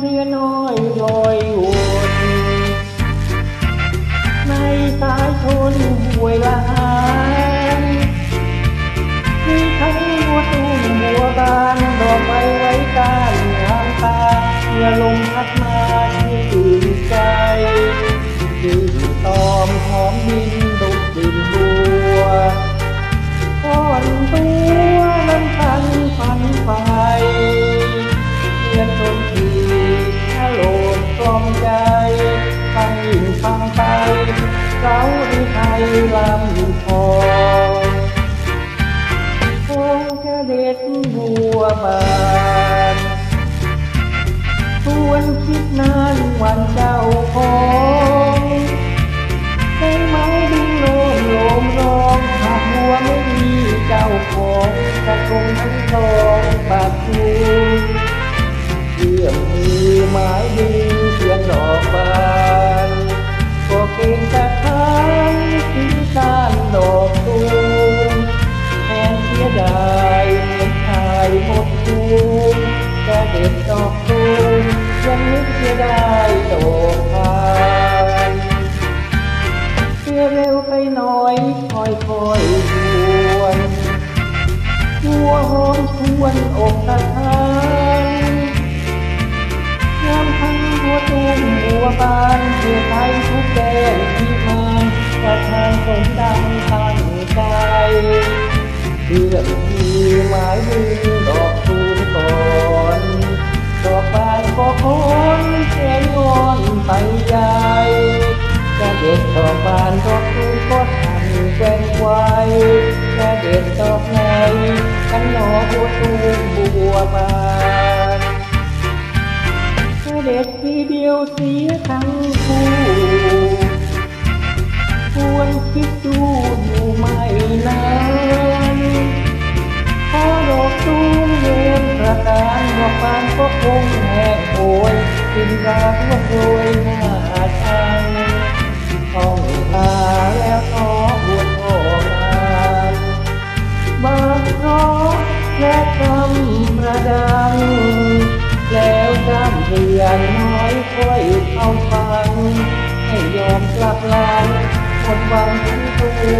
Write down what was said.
เรียน้อยลย เราดีไทยลำพองคงจะเด็ดบัวบานทวนคิดนานวันเจ้าขอ ดายเหมือนชายหมดตูมจะเด็ดดอกตูมยังนึกเสียดายดอกพานเชื่อเร็วไปหน่อยคอยคอยหวนหัวหอมชวนอกตะทา กบานก็คนแสนงอนไปใหญ่จะเด็ดดอกบานดอกตูมก็ทันแกว่งไว้จะเด็ดดอกไหนกันหนอบัวตูมบัวบานจะเด็ดทีเดียวเสียทั้งคู่ควรคิดดูอยู่ไม่นานพอดอกตูมเย็นประการดอกบานก็คง กินราบว่าโรยหน้าชังท่องตาแล้วท้อบุญโองานบางเพราะและคำประดัง แล้วจำเรียนน้อยค่อยเข้าฟัง ให้ยอมกลับหลังหมดหวังที่ตูมทางมา